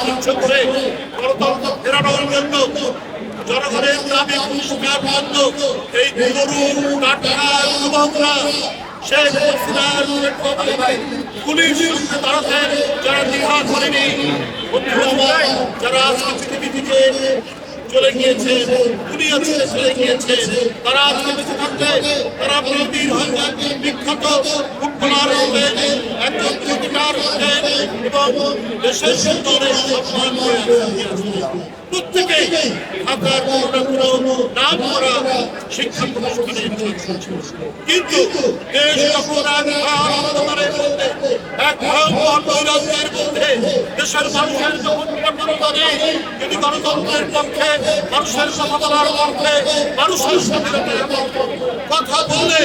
তুচ্ছ করে গণতন্ত্র ফেরানোর জন্য জনগণের দাবি পুরস্কার বন্ধ এই গরু টাটকা যুবকরা শেখ হাসিনার পুলিশ তাড়াতে যারা দ্বিধা করেনি যারা পৃথিবী থেকে চলে গিয়েছে দুনিয়া ছেড়ে চলে গিয়েছে। তারা আজকে বেঁচে থাকবে, তারা প্রবীর হবেন বিখ্যাত ফুটবলার হবেন একজন ক্রিকেটার হবেন এবং দেশের সুন্দরের সম্মান করে প্রত্যেকেই করা শিক্ষা প্রতিষ্ঠানে কিন্তু এক ভয়ঙ্কর নৈরাজ্যের মধ্যে দেশের মানুষের যখন প্রবণতা নেই যদি গণতন্ত্রের পক্ষে, মানুষের বলার পক্ষে, মানুষের স্বাধীনতার কথা বললে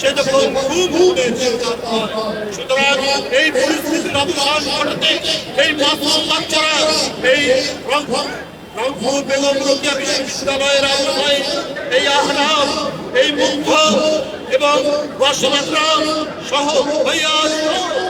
সে যখন খুব সুতরাং এই পরিস্থিতির অবসান ঘটাতে এই মাসুম বাচ্চারা, এই রংপুর বেগম রোকেয়া বিশ্ববিদ্যালয়ের আওতায় এই আহনাম এই মুগ্ধ এবং বর্ষমাত্রাম সহ সহ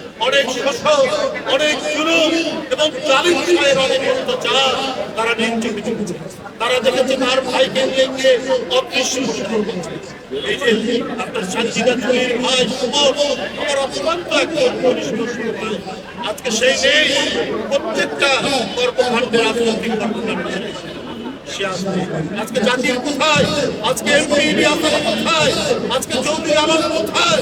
অনেক শোষণ অনেক জুলুম এবং অনেক তারা তারা দেখেছে তার ভাইকে নিয়ে গিয়ে এই যে আমার আজকে সেই প্রত্যেকটা। আজকে জাতির কোথায়? আজকে এমপি কোথায়? আজকে চৌধুরী আমার কোথায়?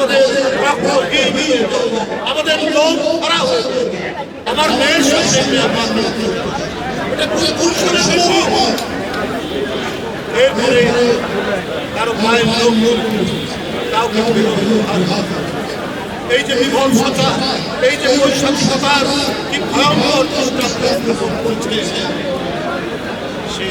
আমাদের প্রাপ্যকে আমাদের লোক খারাপ আমার মেয়ের সঙ্গে আমার এরপরে কারও পায়ের লোক এই যে বিভৎসতা, এই যে বৈষম্যতার কি ভয়ঙ্কর দৃষ্টান্ত করছে। সেই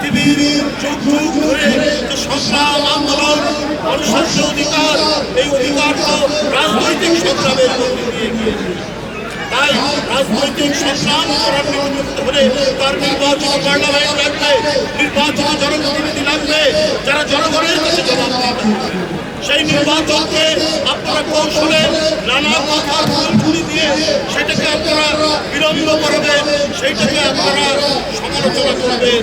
পৃথিবীর যুগ ধরে যে সংগ্রাম, আন্দোলন মানুষের অধিকার, এই অধিকার তো রাজনৈতিক সংগ্রামের মধ্যে দিয়ে গিয়েছে। তাই রাজনৈতিক সংগ্রাম করার হলে তার নির্বাচিত পার্লামেন্ট লাগবে নির্বাচিত জনপ্রতিনিধি লাগবে, যারা জনগণের কাছে জবাব সেই নির্বাচনকে আপনারা কৌশলে নানা কথা ফুলঝুরি দিয়ে সেটাকে আপনারা বিলম্ব করবেন সেইটাকে আপনারা সমালোচনা করবেন।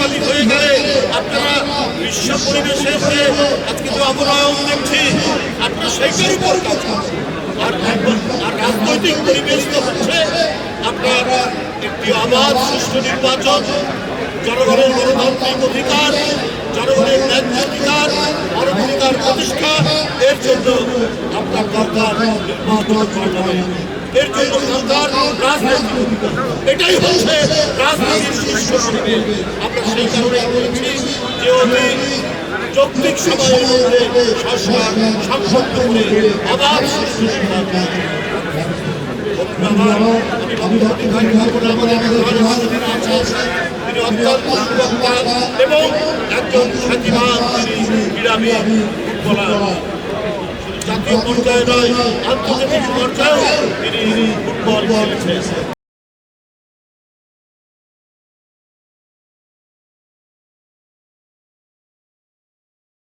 পরিবেশের যে আজকে যে অবনয়ন দেখছি আপনারা সেইটার উপর কাজ আর আর রাজনৈতিক পরিবেশ তো হচ্ছে, আপনার একটি অবাধ সুষ্ঠু নির্বাচন, জনগণের গণতান্ত্রিক অধিকার, জনগণের ন্যায্য অধিকার মানবাধিকার প্রতিষ্ঠা, এর জন্য আপনার দরকার নির্বাচন এর জন্য দরকার রাজনীতি এটাই হচ্ছে রাজনীতির শীর্ষ আমরা সেই কারণে বলেছি যে অতি যৌক্তিক সময়ের মধ্যে সরকার করে অবাধ সুবক্তা এবং জাতীয় পর্যায়ে নয়, আন্তর্জাতিক তিনি ফুটবল খেলেছেন।